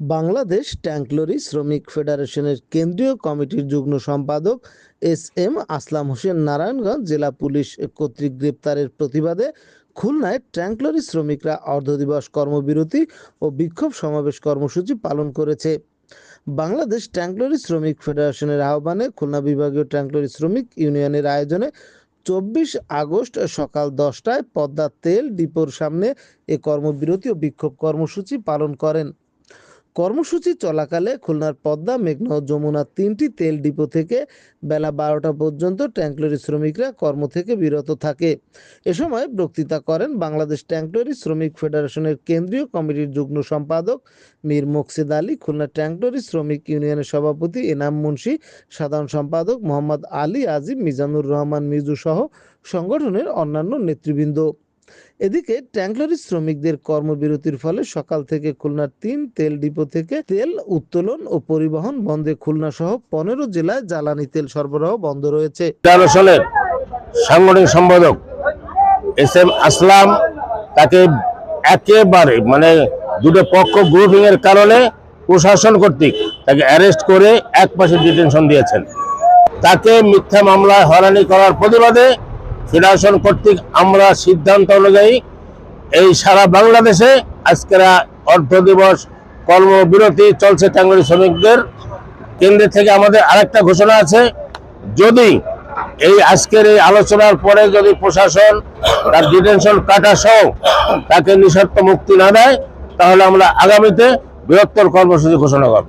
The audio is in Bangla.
বাংলাদেশ ট্যাঙ্কলরি শ্রমিক ফেডারেশনের কেন্দ্রীয় কমিটির যুগ্ম সম্পাদক এস এম আসলাম হোসেন নারায়ণগঞ্জ জেলা পুলিশ কর্তৃক গ্রেপ্তারের প্রতিবাদে খুলনায় ট্যাঙ্কলরি শ্রমিকরা অর্ধদিবস কর্মবিরতি ও বিক্ষোভ সমাবেশ কর্মসূচি পালন করেছে। বাংলাদেশ ট্যাঙ্কলরি শ্রমিক ফেডারেশনের আহ্বানে খুলনা বিভাগীয় ট্যাঙ্কলরি শ্রমিক ইউনিয়নের আয়োজনে চব্বিশ আগস্ট সকাল দশটায় পদ্মা তেল ডিপোর সামনে এ কর্মবিরতি ও বিক্ষোভ কর্মসূচি পালন করেন। কর্মসূচি চলাকালে খুলনার পদ্মা, মেঘনা ও যমুনা তিনটি তেল ডিপো থেকে বেলা বারোটা পর্যন্ত ট্যাঙ্কলরি শ্রমিকরা কর্ম থেকে বিরত থাকে। এ সময় বক্তৃতা করেন বাংলাদেশ ট্যাঙ্কলরি শ্রমিক ফেডারেশনের কেন্দ্রীয় কমিটির যুগ্ম সম্পাদক মীর মোকসেদ আলী, খুলনা ট্যাঙ্কলরি শ্রমিক ইউনিয়নের সভাপতি এনাম মুন্সি, সাধারণ সম্পাদক মোহাম্মদ আলী আজিম, মিজানুর রহমান মিজু সহ সংগঠনের অন্যান্য নেতৃবৃন্দ। এদিকে ট্যাঙ্কলরি শ্রমিকদের কর্মবিরতির ফলে সকাল থেকে খুলনার তিন তেল ডিপো থেকে তেল উত্তোলন ও পরিবহন বন্ধে খুলনা সহ পনেরো জেলায় জ্বালানি তেল সরবরাহ বন্ধ রয়েছে। তেরো সালের সাংগঠনিক সম্পাদক এস এম আসলাম তাকে একেবারে মানে দুটো পক্ষ গ্রুপিং এর কারণে প্রশাসন কর্তৃক তাকে অ্যারেস্ট করে এক পাশে ডিটেনশন দিয়েছেন। তাকে মিথ্যা মামলায় হয়রানি করার প্রতিবাদে ফেডারেশন কর্তৃক আমরা সিদ্ধান্ত অনুযায়ী এই সারা বাংলাদেশে আজকের অর্ধ দিবস কর্মবিরতি চলছে টাঙ্গুরি শ্রমিকদের। কেন্দ্র থেকে আমাদের আরেকটা ঘোষণা আছে, যদি এই আজকের এই আলোচনার পরে যদি প্রশাসন তার ডিটেনশন কাটা সহ তাকে নিঃশর্ত মুক্তি না দেয়, তাহলে আমরা আগামীতে বৃহত্তর কর্মসূচি ঘোষণা করব।